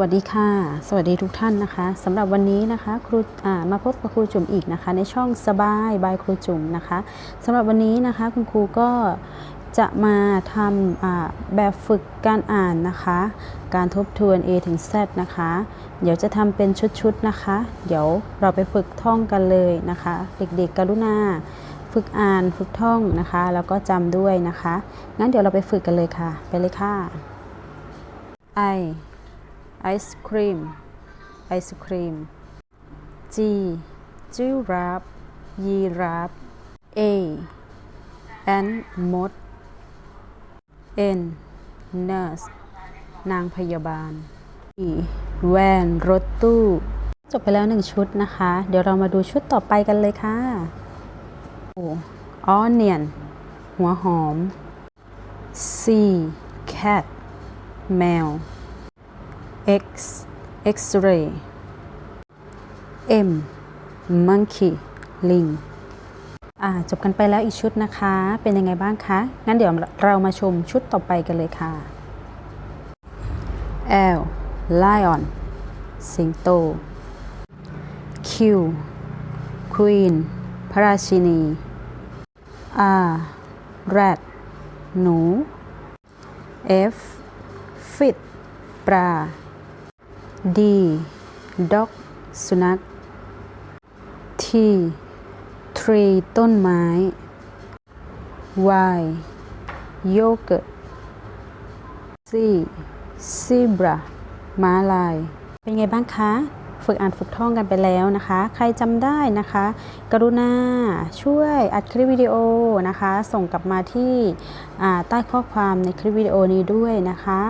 วัสดีค่ะ สวัสดีทุกท่านนะคะสำหรับวันนี้นะคะครูมาพบกับครูจุ๋มอีกนะคะ ในช่องสบายบายครูจุ๋มนะคะสำหรับวันนี้นะคะคุณครูก็จะมาทำแบบฝึกการอ่านนะคะ การทบทวน A ถึง Z นะคะ เดี๋ยวจะทำเป็นชุดๆนะคะ เดี๋ยวเราไปฝึกท่องกันเลยนะคะ เด็กๆกรุณาฝึกอ่านฝึกท่องนะคะ แล้วก็จำด้วยนะคะงั้นเดี๋ยวเราไปฝึกกันเลยค่ะ ไปเลยค่ะ I ไอศครีมไอศครีม G จิราฟยีราฟ A แอนมด N nurse นางพยาบาล E แวนรถตู้ จบไปแล้วหนึ่งชุดนะคะ เดี๋ยวเรามาดูชุดต่อไปกันเลยค่ะ O onion หัวหอม C cat แมว X X-ray M Monkey ลิงอ่าจบกันไปแล้วอีกชุดนะคะ เป็นยังไงบ้างคะ งั้นเดี๋ยวเรามาชมชุดต่อไปกันเลยค่ะ L Lion สิงโต Q Queen พระราชินี R Rat หนู F Fit ปลา D dog สุนัข T tree ต้นไม้ Y yogurt C zebra ม้าลาย เป็นไงบ้างคะ ฝึกอ่านฝึกท่องกันไปแล้วนะคะ ใครจำได้นะคะ กรุณาช่วยอัดคลิปวิดีโอนะคะ ส่งกลับมาที่ใต้ข้อความในคลิปวิดีโอนี้ด้วยนะคะ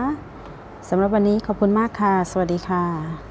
สำหรับวันนี้ขอบคุณมากค่ะ สวัสดีค่ะ